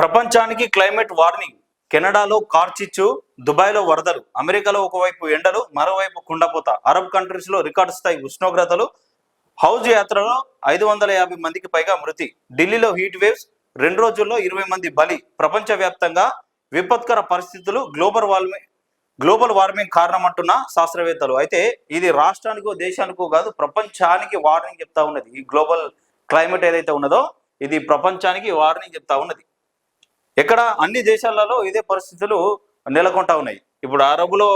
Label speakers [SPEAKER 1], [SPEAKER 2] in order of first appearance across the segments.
[SPEAKER 1] ప్రపంచానికి climate warning. కెనడాలో కార్చిచ్చు దుబాయ్లో వరదలు అమెరికాలో ఒకవైపు ఎండలు మరోవైపు కుండపోత. అరబ్ కంట్రీస్లో రికార్డు స్థాయి ఉష్ణోగ్రతలు హౌజ్ యాత్రలో ఐదు వందల యాభై మందికి పైగా మృతి. ఢిల్లీలో హీట్ వేవ్స్ రెండు రోజుల్లో ఇరవై మంది బలి. ప్రపంచవ్యాప్తంగా విపత్కర పరిస్థితులు గ్లోబల్ వార్మింగ్ గ్లోబల్ వార్మింగ్ కారణం అంటున్న శాస్త్రవేత్తలు. అయితే ఇది రాష్ట్రానికో దేశానికో కాదు ప్రపంచానికి వార్నింగ్ చెప్తా ఉన్నది. ఈ గ్లోబల్ క్లైమేట్ ఏదైతే ఉన్నదో ఇది ప్రపంచానికి వార్నింగ్ చెప్తా ఉన్నది. ఎక్కడ అన్ని దేశాలలో ఇదే పరిస్థితులు నెలకొంటా ఉన్నాయి. ఇప్పుడు అరబులో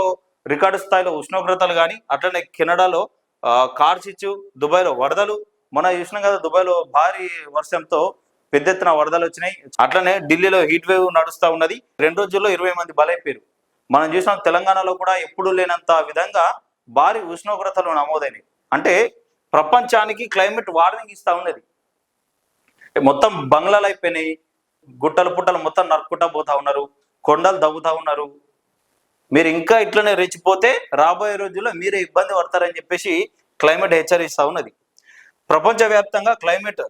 [SPEAKER 1] రికార్డు స్థాయిలో ఉష్ణోగ్రతలు కానీ అట్లనే కెనడాలో కార్చిచ్చు దుబాయ్లో వరదలు మన చూసినాం కదా దుబాయ్లో భారీ వర్షంతో పెద్ద ఎత్తున వరదలు వచ్చినాయి. అట్లనే ఢిల్లీలో హీట్ వేవ్ నడుస్తూ ఉన్నది. రెండు రోజుల్లో ఇరవై మంది బలైపోయారు. మనం చూసినాం తెలంగాణలో కూడా ఎప్పుడూ లేనంత విధంగా భారీ ఉష్ణోగ్రతలు నమోదైనవి అంటే ప్రపంచానికి క్లైమేట్ వార్నింగ్ ఇస్తా ఉన్నది. మొత్తం బంగ్లాలు అయిపోయినాయి గుట్టలు పుట్టలు మొత్తం నరుక్కుంటా పోతా ఉన్నారు. కొండలు దవ్వుతా ఉన్నారు. మీరు ఇంకా ఇట్లనే రెచ్చిపోతే రాబోయే రోజుల్లో మీరే ఇబ్బంది పడతారని చెప్పేసి క్లైమేట్ హెచ్చరిస్తూ ఉన్నది. ప్రపంచవ్యాప్తంగా క్లైమేట్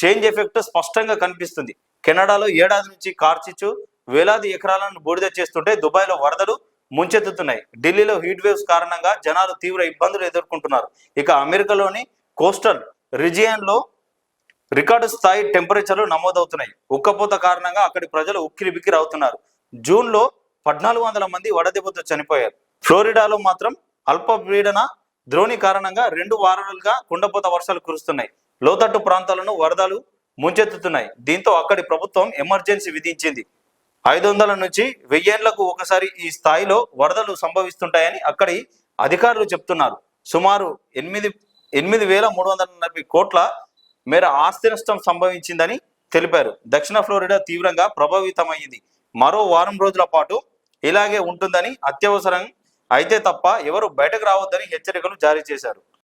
[SPEAKER 1] చేంజ్ ఎఫెక్ట్ స్పష్టంగా కనిపిస్తుంది. కెనడాలో ఏడాది నుంచి కార్చిచ్చు వేలాది ఎకరాలను బూడిద చేస్తుంటే దుబాయ్లో వరదలు ముంచెత్తుతున్నాయి. ఢిల్లీలో హీట్ వేవ్స్ కారణంగా జనాలు తీవ్ర ఇబ్బందులు ఎదుర్కొంటున్నారు. ఇక అమెరికాలోని కోస్టల్ రిజియన్లో రికార్డు స్థాయి టెంపరేచర్లు నమోదవుతున్నాయి. ఉక్కపోత కారణంగా అక్కడి ప్రజలు ఉక్కిరి బిక్కిరి అవుతున్నారు. జూన్లో పద్నాలుగు వందల మంది వడదెబ్బతో చనిపోయారు. ఫ్లోరిడాలో మాత్రం అల్పపీడన ద్రోణి కారణంగా రెండు వారాలుగా కుండపోత వర్షాలు కురుస్తున్నాయి. లోతట్టు ప్రాంతాలను వరదలు ముంచెత్తుతున్నాయి. దీంతో అక్కడి ప్రభుత్వం ఎమర్జెన్సీ విధించింది. ఐదు వందల నుంచి వెయ్యేళ్ళకు ఒకసారి ఈ స్థాయిలో వరదలు సంభవిస్తుంటాయని అక్కడి అధికారులు చెప్తున్నారు. సుమారు ఎనిమిది ఎనిమిది వేల మూడు వందల నలభై కోట్ల మేర ఆస్తి నష్టం సంభవించిందని తెలిపారు. దక్షిణ ఫ్లోరిడా తీవ్రంగా ప్రభావితమైంది మరో వారం రోజుల పాటు ఇలాగే ఉంటుందని అత్యవసరం అయితే తప్ప ఎవరు బయటకు రావద్దని హెచ్చరికలు జారీ చేశారు.